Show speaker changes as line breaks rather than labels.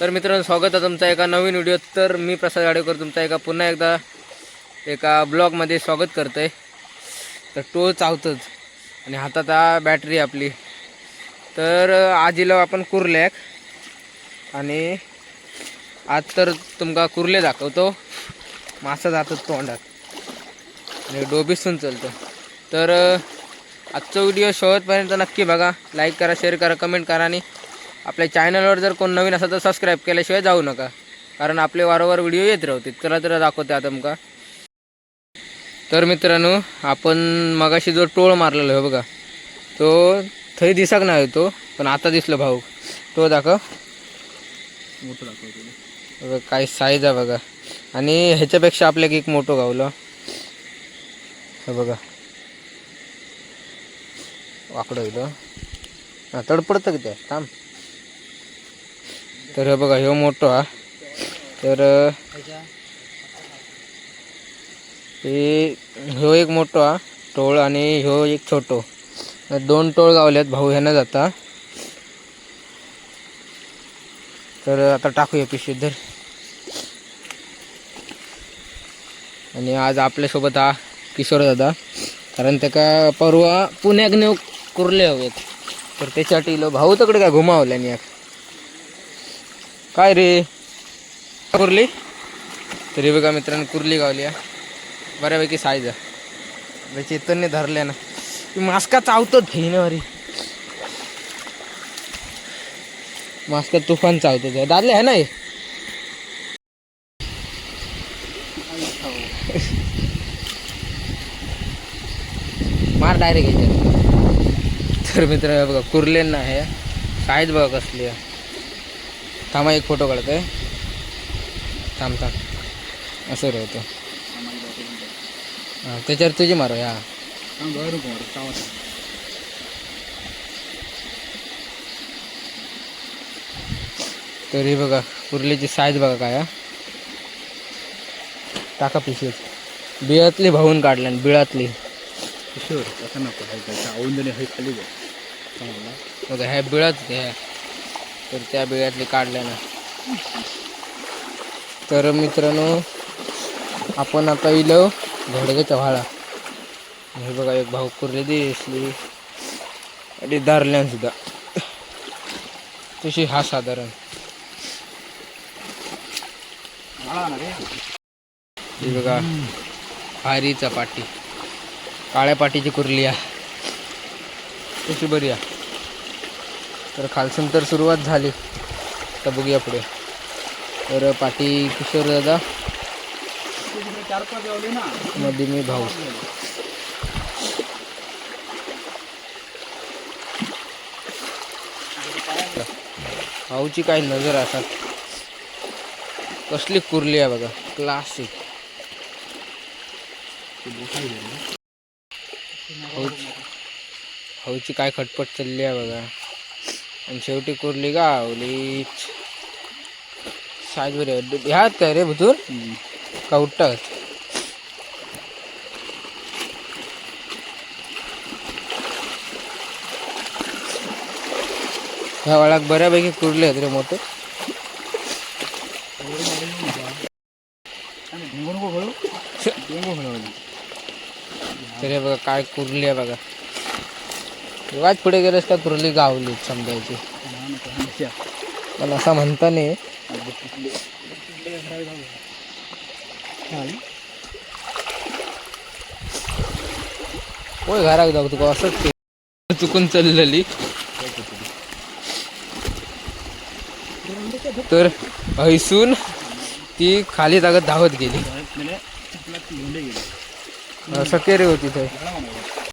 तर मित्रांनो स्वागत आहे तुमचा एका नवीन व्हिडिओ तर मी प्रसाद गाडेकर तुमचा एका पुन्हा एकदा एका ब्लॉगमध्ये स्वागत करतो आहे तर टोळ चावतोच आणि हातात हा बॅटरी आपली. तर आज इलो आपण कुर्ल्याक आणि आज तर तुमका कुर्ले दाखवतो. मासा जातो तोंडात. आणि डोबीसून चलतो. तर आजचा व्हिडिओ शेवटपर्यंत नक्की बघा. लाईक करा शेअर करा कमेंट करा आणि आपल्या चॅनलवर जर कोण नवीन असेल तर सबस्क्राईब केल्याशिवाय जाऊ नका. कारण आपले वारंवार व्हिडिओ येत राहते चला तर दाखवते आता तुमका तर मित्रांनो आपण मगाशी जो टोळ मारलेला आहे बघा तो थंय दिसाक नाही तो पण आता दिसलो भाऊ. तो दाखव.
मोठं
बघा काय साईज आहे बघा. आणि ह्याच्यापेक्षा आपल्याक एक मोठं गावलं. हे बघा. वाकडं इथं. तडपडतं की ते? थांब. तर हे बघा ह्यो मोठो हा. तर हे ह्यो एक मोठो हा टोळ आणि ह्यो एक छोटो. दोन टोळ गावल्यात भाऊ ह्यानं जाता. तर आता टाकूया पिशवीत धर. आणि आज आपल्यासोबत हा किशोर दादा. कारण त्याका परवा पुण्याक नेऊ कुर्ले हवेत. तर त्याच्यासाठी इलो भाऊ तकडे काय घुमावल्या याक काय रे? कुर्ली? तरी बघा मित्रांनो कुर्ली गावली बऱ्यापैकी साईज आहे. चेतनने धरले ना. मास्का चावतो फेनवारी मास्का तुफान चावतो दादले आहे ना हे? मार डायरेक्ट याच्यात. तर मित्र बघा कुर्लेन ना आहे साईज बघा कसली आहे. थांबा एक फोटो काढतोय. थांब थांब. असं राहतो हां त्याच्यावर तुझी मारो हा. तरी बघा कुर्लीची साईज बघा काय हा. टाका पिशवीत. बिळातली भाऊन काढल्या बिळातली.
असं नको आहे हे खाली बघा
ह्या बिळात ह्या. तर त्या बिळ्यातली काढल्या ना. तर मित्रांनो आपण आता इलो घडग्याच्या व्हाळा. हे बघा एक भाऊ कुर्ली दिसली. आणि दारल्यान सुद्धा. तशी हा साधारण. हे बघा हारी चपाटी. काळ्या पाटीची कुर्ली आहे. तशी बरी आहे. तर खालसून तर सुरुवात झाली. तर बघूया पुढे. तर पाटी किशोर दादा. मध्ये मी भाऊ. भाऊची काय नजर असा कसली कुर्ली आहे बघा. क्लासिक भाऊची भाऊची काय खटपट चालली आहे बघा. आणि शेवटी कुर्ली गावली. साईज बरी ह्यात काय रे भुतूर का उठतात ह्या वाळाक बऱ्यापैकी कुरले आहेत रे मोठे. तरी बघा काय कुरली आहे बघा. वाट पुढे गेलेस का कुरली गावली समजायची? पण असं म्हणता नाही. होय घराक जाऊ तुका असंच चुकून चाललेली. तर हैसून ती खाली जागत धावत गेली. सकेरी होती थंय